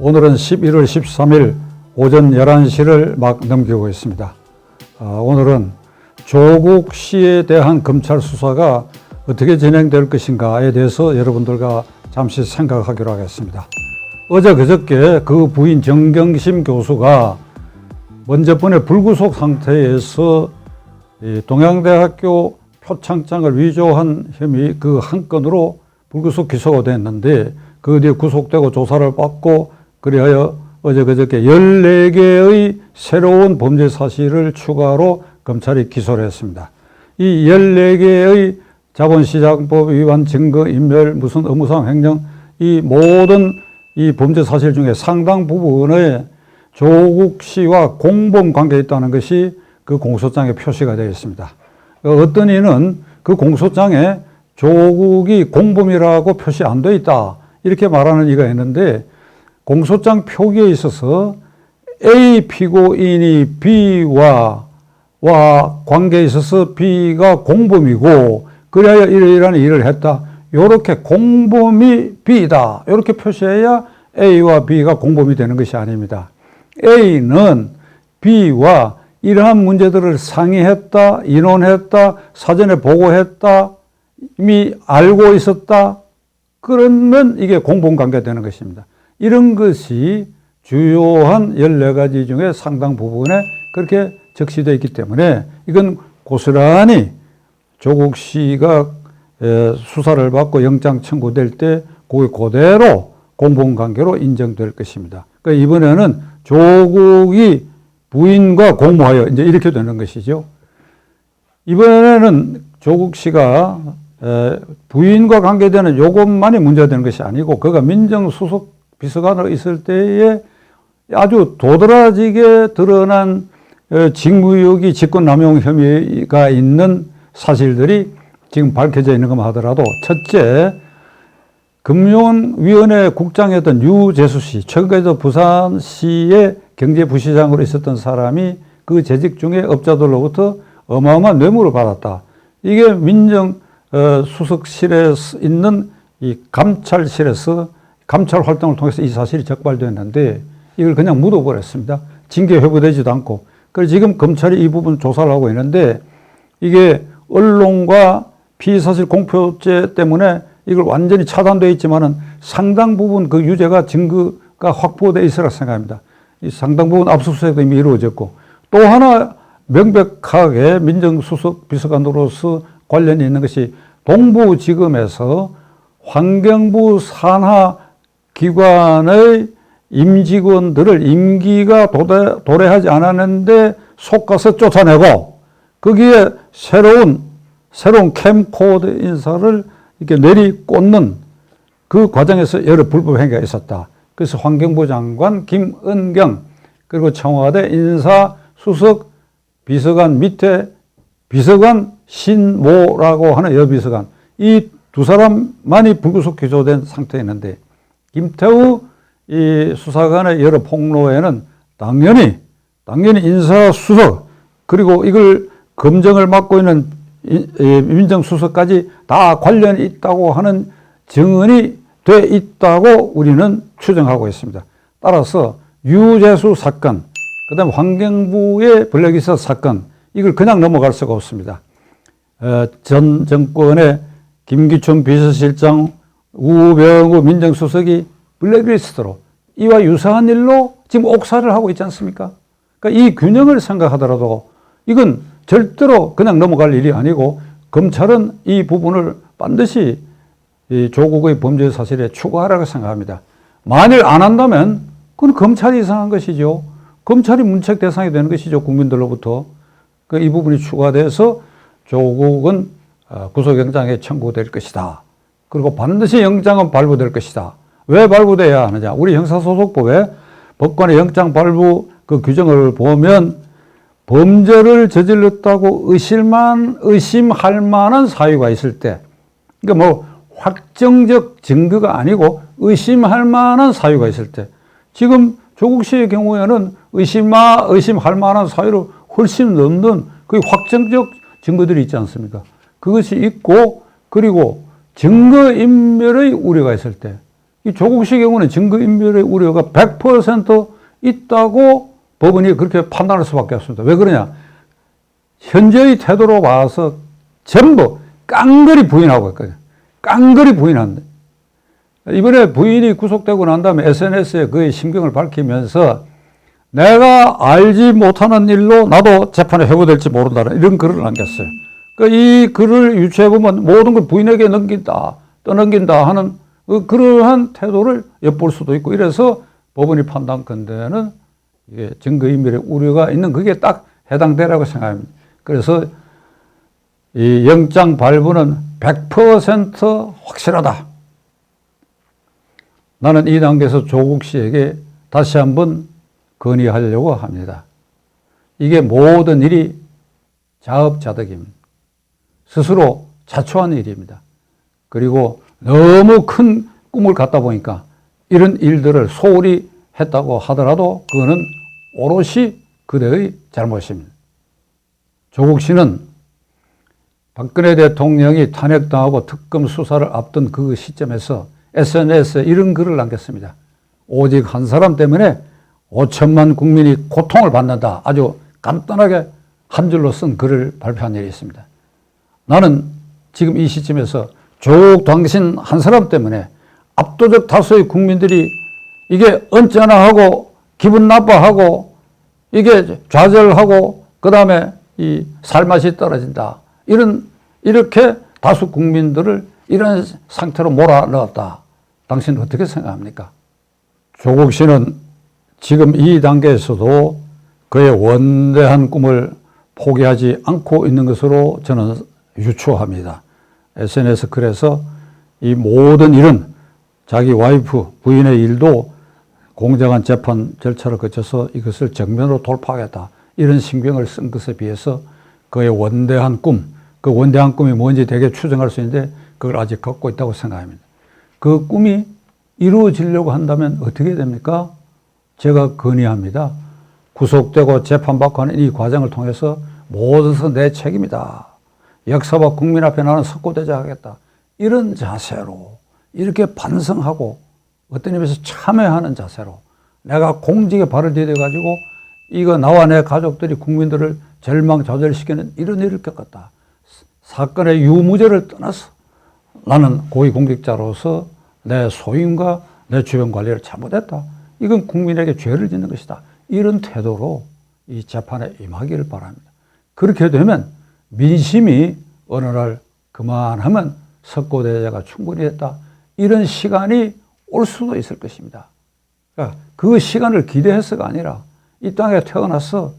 오늘은 11월 13일 오전 11시를 막 넘기고 있습니다. 아, 오늘은 조국 씨에 대한 검찰 수사가 어떻게 진행될 것인가에 대해서 여러분들과 잠시 생각하기로 하겠습니다. 어제 그저께 그 부인 정경심 교수가 먼저 번에 불구속 상태에서 이 동양대학교 표창장을 위조한 혐의 그 한 건으로 불구속 기소가 됐는데 그 뒤에 구속되고 조사를 받고 그리하여 어제 그저께 14개의 새로운 범죄 사실을 추가로 검찰이 기소를 했습니다. 이 14개의 자본시장법 위반 증거 인멸 무슨 의무상 횡령 이 모든 이 범죄 사실 중에 상당 부분에 조국 씨와 공범 관계에 있다는 것이 그 공소장에 표시가 되어 있습니다. 어떤 이는 그 공소장에 조국이 공범이라고 표시 안돼 있다. 이렇게 말하는 이가 있는데 공소장 표기에 있어서 A 피고인이 B와 와 관계에 있어서 B가 공범이고 그래야 이러이러한 일을 했다. 요렇게 공범이 B다. 이렇게 표시해야 A와 B가 공범이 되는 것이 아닙니다. A는 B와 이러한 문제들을 상의했다, 인원했다, 사전에 보고했다, 이미 알고 있었다. 그러면 이게 공범관계가 되는 것입니다. 이런 것이 주요한 14가지 중에 상당 부분에 그렇게 적시되어 있기 때문에 이건 고스란히 조국 씨가 에, 수사를 받고 영장 청구될 때 그게 그대로 공범 관계로 인정될 것입니다. 그러니까 이번에는 조국이 부인과 공모하여 이제 이렇게 되는 것이죠. 이번에는 조국 씨가 에, 부인과 관계되는 요것만이 문제가 되는 것이 아니고 그가 민정수석 비서관으로 있을 때에 아주 도드라지게 드러난 어, 직무유기 직권남용 혐의가 있는 사실들이 지금 밝혀져 있는 것만 하더라도 첫째 금융위원회 국장이었던 유재수 씨 최근까지도 부산시의 경제부시장으로 있었던 사람이 그 재직 중에 업자들로부터 어마어마한 뇌물을 받았다. 이게 민정 어, 수석실에 있는 이 감찰실에서 감찰 활동을 통해서 이 사실이 적발됐는데 이걸 그냥 묻어버렸습니다. 징계 회부되지도 않고. 그래서 지금 검찰이 이 부분 조사를 하고 있는데 이게 언론과 피의사실 공표죄 때문에 이걸 완전히 차단되어 있지만은 상당 부분 그 유죄가 증거가 확보되어 있으라 생각합니다. 이 상당 부분 압수수색도 이미 이루어졌고 또 하나 명백하게 민정수석 비서관으로서 관련이 있는 것이 동부지검에서 환경부 산하 기관의 임직원들을 임기가 도래, 도래하지 않았는데 속가서 쫓아내고 거기에 새로운 새로운 캠코드 인사를 이렇게 내리 꽂는 그 과정에서 여러 불법 행위가 있었다. 그래서 환경부 장관 김은경 그리고 청와대 인사 수석 비서관 밑에 비서관 신모라고 하는 여비서관 이 두 사람만이 불구속 기소된 상태였는데 김태우 이 수사관의 여러 폭로에는 당연히 당연히 인사수석 그리고 이걸 검증을 맡고 있는 민정수석까지 다 관련이 있다고 하는 증언이 돼 있다고 우리는 추정하고 있습니다. 따라서 유재수 사건, 그 다음에 환경부의 블랙리스트 사건, 이걸 그냥 넘어갈 수가 없습니다. 어, 전 정권의 김기춘 비서실장, 우병우 민정수석이 블랙리스트로 이와 유사한 일로 지금 옥사를 하고 있지 않습니까? 그러니까 이 균형을 생각하더라도 이건 절대로 그냥 넘어갈 일이 아니고 검찰은 이 부분을 반드시 이 조국의 범죄 사실에 추가하라고 생각합니다. 만일 안 한다면 그건 검찰이 이상한 것이죠. 검찰이 문책 대상이 되는 것이죠. 국민들로부터. 그이 부분이 추가돼서 조국은 어, 구속영장에 청구될 것이다. 그리고 반드시 영장은 발부될 것이다. 왜 발부돼야 하느냐? 우리 형사소송법에 법관의 영장 발부 그 규정을 보면 범죄를 저질렀다고 의심만, 의심할 만한 사유가 있을 때, 그러니까 뭐 확정적 증거가 아니고 의심할 만한 사유가 있을 때, 지금 조국 씨의 경우에는 의심마, 의심할 만한 사유로 훨씬 넘는 그 확정적 증거들이 있지 않습니까? 그것이 있고 그리고 증거인멸의 우려가 있을 때 이 조국 씨 경우는 증거인멸의 우려가 100% 있다고 법원이 그렇게 판단할 수밖에 없습니다. 왜 그러냐? 현재의 태도로 봐서 전부 깡그리 부인하고 있거든요. 깡그리 부인한다. 이번에 부인이 구속되고 난 다음에 SNS에 그의 심경을 밝히면서 내가 알지 못하는 일로 나도 재판에 회부될지 모른다는 이런 글을 남겼어요. 그러니까 이 글을 유추해보면 모든 걸 부인에게 넘긴다, 떠넘긴다 하는 그 그러한 태도를 엿볼 수도 있고 이래서 법원이 판단컨대는 이게 증거인멸의 우려가 있는 그게 딱 해당되라고 생각합니다. 그래서 이 영장 발부는 100% 확실하다. 나는 이 단계에서 조국 씨에게 다시 한번 건의하려고 합니다. 이게 모든 일이 자업자득입니다. 스스로 자초한 일입니다. 그리고 너무 큰 꿈을 갖다 보니까 이런 일들을 소홀히 했다고 하더라도 그거는 오롯이 그대의 잘못입니다. 조국 씨는 박근혜 대통령이 탄핵당하고 특검 수사를 앞둔 그 시점에서 SNS에 이런 글을 남겼습니다. 오직 한 사람 때문에 5천만 국민이 고통을 받는다. 아주 간단하게 한 줄로 쓴 글을 발표한 일이 있습니다. 나는 지금 이 시점에서 조국 당신 한 사람 때문에 압도적 다수의 국민들이 이게 언짢아하고 기분 나빠하고 이게 좌절하고 그 다음에 이 살맛이 떨어진다. 이런 이렇게 다수 국민들을 이런 상태로 몰아넣었다. 당신은 어떻게 생각합니까? 조국 씨는 지금 이 단계에서도 그의 원대한 꿈을 포기하지 않고 있는 것으로 저는 유추합니다. SNS 글에서 이 모든 일은 자기 와이프, 부인의 일도 공정한 재판 절차를 거쳐서 이것을 정면으로 돌파하겠다. 이런 신경을 쓴 것에 비해서 그의 원대한 꿈, 그 원대한 꿈이 뭔지 되게 추정할 수 있는데 그걸 아직 갖고 있다고 생각합니다. 그 꿈이 이루어지려고 한다면 어떻게 됩니까? 제가 건의합니다. 구속되고 재판받고 하는 이 과정을 통해서 모든 것은 내 책임이다. 역사와 국민 앞에 나는 석고대자 하겠다. 이런 자세로 이렇게 반성하고 어떤 의미에서 참여하는 자세로 내가 공직에 발을 디뎌가지고 이거 나와 내 가족들이 국민들을 절망 좌절시키는 이런 일을 겪었다. 사건의 유무죄를 떠나서 나는 고위공직자로서 내 소임과 내 주변 관리를 잘못했다. 이건 국민에게 죄를 짓는 것이다. 이런 태도로 이 재판에 임하기를 바랍니다. 그렇게 되면 민심이 어느 날 그만하면 석고대제가 충분히 됐다. 이런 시간이 올 수도 있을 것입니다. 그러니까 그 시간을 기대해서가 아니라 이 땅에 태어나서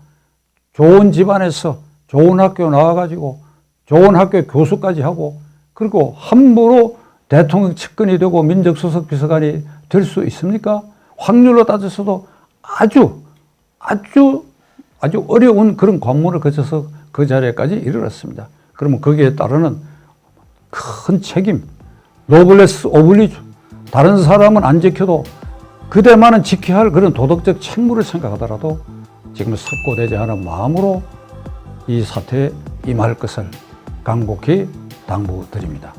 좋은 집안에서 좋은 학교 나와가지고 좋은 학교 교수까지 하고 그리고 함부로 대통령 측근이 되고 민정수석 비서관이 될 수 있습니까? 확률로 따져서도 아주 아주 아주 어려운 그런 관문을 거쳐서 그 자리에까지 이르렀습니다. 그러면 거기에 따르는 큰 책임, 노블레스 오블리주, 다른 사람은 안 지켜도 그대만은 지켜야 할 그런 도덕적 책무를 생각하더라도 지금 석고되지 않은 마음으로 이 사태에 임할 것을 간곡히 당부드립니다.